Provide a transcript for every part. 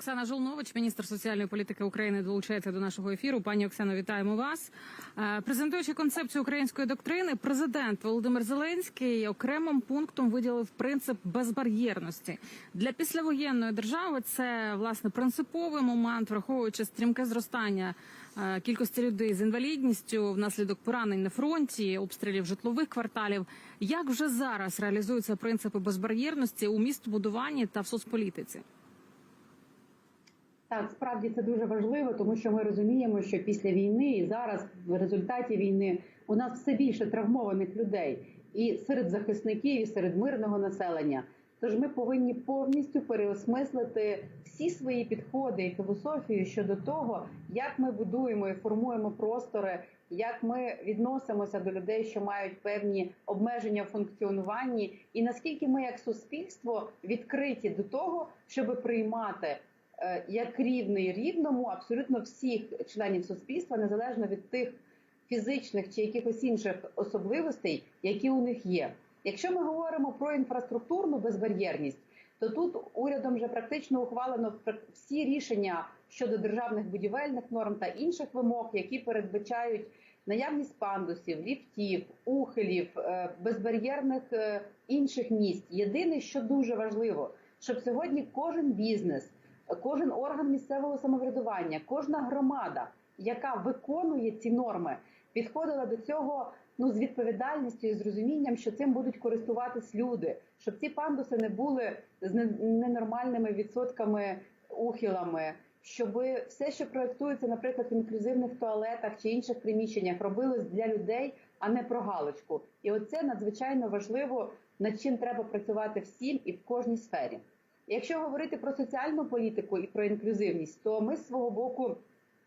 Оксана Жолнович, міністр соціальної політики України, долучається до нашого ефіру. Пані Оксано, вітаємо вас. Е, Презентуючи концепцію української доктрини, президент Володимир Зеленський окремим пунктом виділив принцип безбар'єрності для післявоєнної держави. Це власне принциповий момент, враховуючи стрімке зростання е, кількості людей з інвалідністю внаслідок поранень на фронті, обстрілів житлових кварталів. Як вже зараз реалізуються принципи безбар'єрності у містобудуванні та в соцполітиці? Так, справді це дуже важливо, тому що ми розуміємо, що після війни і зараз в результаті війни у нас все більше травмованих людей і серед захисників, і серед мирного населення. Тож ми повинні повністю переосмислити всі свої підходи і філософію щодо того, як ми будуємо і формуємо простори, як ми відносимося до людей, що мають певні обмеження в функціонуванні, і наскільки ми, як суспільство, відкриті до того, щоб приймати як рівний рівному абсолютно всіх членів суспільства, незалежно від тих фізичних чи якихось інших особливостей, які у них є. Якщо ми говоримо про інфраструктурну безбар'єрність, то тут урядом вже практично ухвалено всі рішення щодо державних будівельних норм та інших вимог, які передбачають наявність пандусів, ліфтів, ухилів, е, безбар'єрних е, інших місць. Єдине, що дуже важливо, щоб сьогодні кожен бізнес, кожен орган місцевого самоврядування, кожна громада, яка виконує ці норми, підходила до цього ну з відповідальністю і з розумінням, що цим будуть користуватись люди, щоб ці пандуси не були з ненормальними відсотками ухилами. Щоб все, що проектується, наприклад, в інклюзивних туалетах чи інших приміщеннях, робилось для людей, а не про галочку. І оце надзвичайно важливо, над чим треба працювати всім і в кожній сфері. Якщо говорити про соціальну політику і про інклюзивність, то ми з свого боку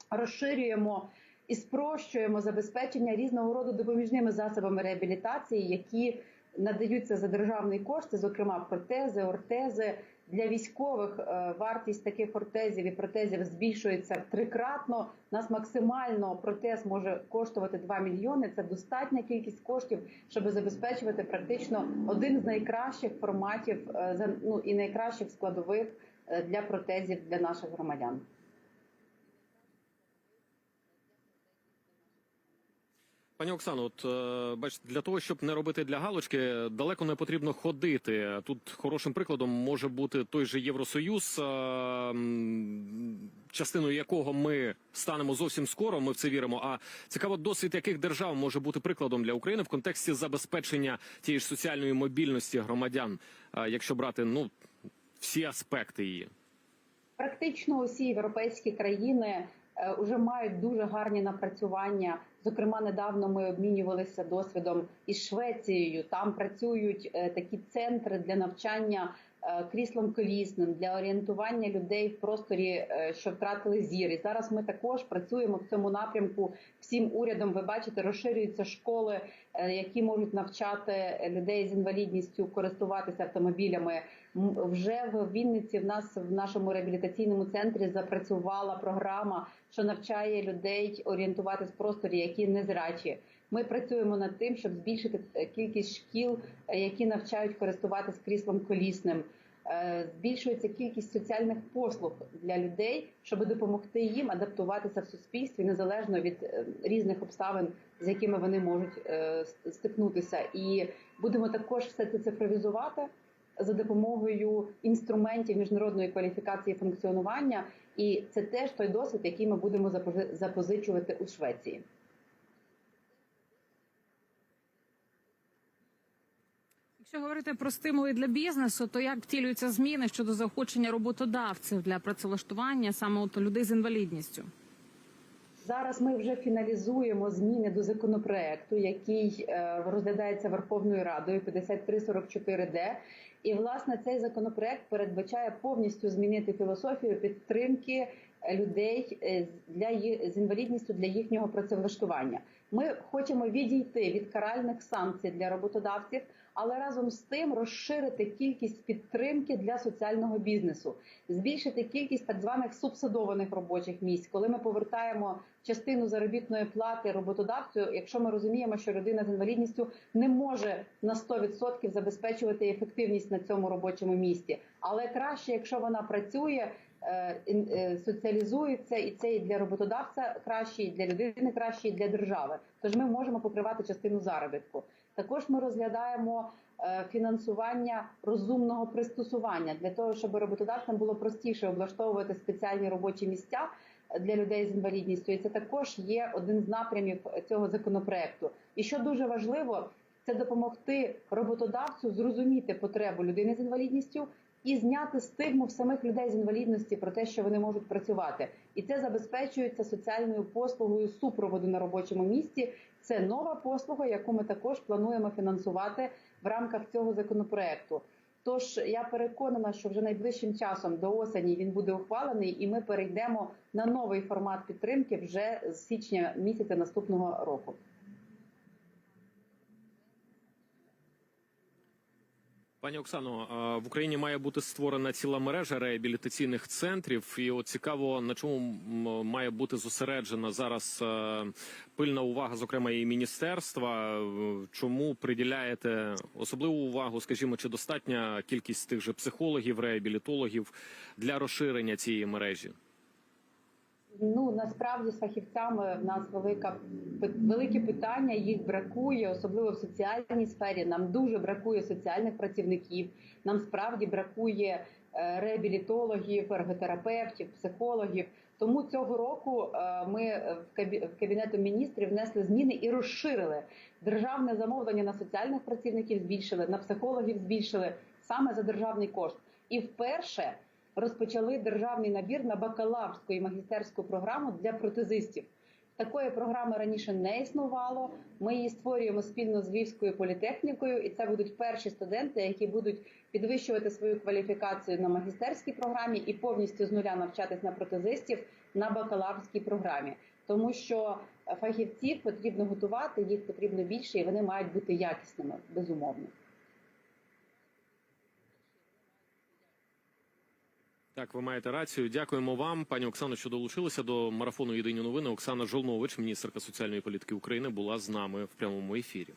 розширюємо і спрощуємо забезпечення різного роду допоміжними засобами реабілітації, які надаються за державний кошти, зокрема протези, ортези. Для військових е, вартість таких ортезів і протезів збільшується трикратно. Нас максимально протез може коштувати 2 мільйони. Це достатня кількість коштів, щоб забезпечувати практично один з найкращих форматів е, ну, і найкращих складових е, для протезів для наших громадян. Пані Оксано, от е, бачите, для того, щоб не робити для галочки, далеко не потрібно ходити. Тут хорошим прикладом може бути той же Євросоюз, е, частиною якого ми станемо зовсім скоро. Ми в це віримо. А цікаво, досвід яких держав може бути прикладом для України в контексті забезпечення тієї ж соціальної мобільності громадян, е, якщо брати ну всі аспекти її. Практично усі європейські країни вже мають дуже гарні напрацювання. Зокрема, недавно ми обмінювалися досвідом із Швецією. Там працюють е, такі центри для навчання кріслом колісним для орієнтування людей в просторі, е, що втратили зір. І зараз ми також працюємо в цьому напрямку. Всім урядом ви бачите, розширюються школи, е, які можуть навчати людей з інвалідністю користуватися автомобілями. Вже в Вінниці в нас в нашому реабілітаційному центрі запрацювала програма, що навчає людей орієнтуватись в просторі, які незрячі. Ми працюємо над тим, щоб збільшити е, кількість шкіл, е, які навчають користуватись кріслом колісним. Е, Збільшується кількість соціальних послуг для людей, щоб допомогти їм адаптуватися в суспільстві незалежно від різних обставин, з якими вони можуть стикнутися. І будемо також все це цифровізувати за допомогою інструментів міжнародної кваліфікації функціонування. І це теж той досвід, який ми будемо запозичувати у Швеції. Якщо говорити про стимули для бізнесу, то як втілюються зміни щодо заохочення роботодавців для працевлаштування саме от людей з інвалідністю? Зараз ми вже фіналізуємо зміни до законопроекту, який е, розглядається Верховною Радою 5344Д. І власне цей законопроект передбачає повністю змінити філософію підтримки людей е, для з інвалідністю для їхнього працевлаштування. Ми хочемо відійти від каральних санкцій для роботодавців, але разом з тим розширити кількість підтримки для соціального бізнесу, збільшити кількість так званих субсидованих робочих місць, коли ми повертаємо частину заробітної плати роботодавцю, якщо ми розуміємо, що людина з інвалідністю не може на 100% забезпечувати ефективність на цьому робочому місці, але краще, якщо вона працює. Е, е, соціалізується, і це і для роботодавця краще, і для людини краще, і для держави. Тож ми можемо покривати частину заробітку. Також ми розглядаємо е, фінансування розумного пристосування для того, щоб роботодавцям було простіше облаштовувати спеціальні робочі місця для людей з інвалідністю. І це також є один з напрямів цього законопроекту. І що дуже важливо, це допомогти роботодавцю зрозуміти потребу людини з інвалідністю і зняти стигму в самих людей з інвалідності про те, що вони можуть працювати. І це забезпечується соціальною послугою супроводу на робочому місці. Це нова послуга, яку ми також плануємо фінансувати в рамках цього законопроекту. Тож я переконана, що вже найближчим часом до осені він буде ухвалений, і ми перейдемо на новий формат підтримки вже з січня місяця наступного року. Пані Оксано, в Україні має бути створена ціла мережа реабілітаційних центрів. І от цікаво, на чому має бути зосереджена зараз е, пильна увага, зокрема і міністерства. Е, Чому приділяєте особливу увагу? Скажімо, чи достатня кількість тих же психологів, реабілітологів для розширення цієї мережі? Ну насправді з фахівцями в нас велика велике питання. Їх бракує, особливо в соціальній сфері. Нам дуже бракує соціальних працівників. Нам справді бракує е, реабілітологів, ерготерапевтів, психологів. Тому цього року е, ми кабі- в кабінету міністрів внесли зміни і розширили державне замовлення на соціальних працівників. Збільшили на психологів, збільшили саме за державний кошт. І вперше розпочали державний набір на бакалаврську і магістерську програму для протезистів. Такої програми раніше не існувало. Ми її створюємо спільно з Львівською політехнікою, і це будуть перші студенти, які будуть підвищувати свою кваліфікацію на магістерській програмі і повністю з нуля навчатись на протезистів на бакалаврській програмі. Тому що фахівців потрібно готувати, їх потрібно більше, і вони мають бути якісними, безумовно. Так, ви маєте рацію. Дякуємо вам, пані Оксано, що долучилися до марафону Єдині новини. Оксана Жолнович, міністерка соціальної політики України, була з нами в прямому ефірі.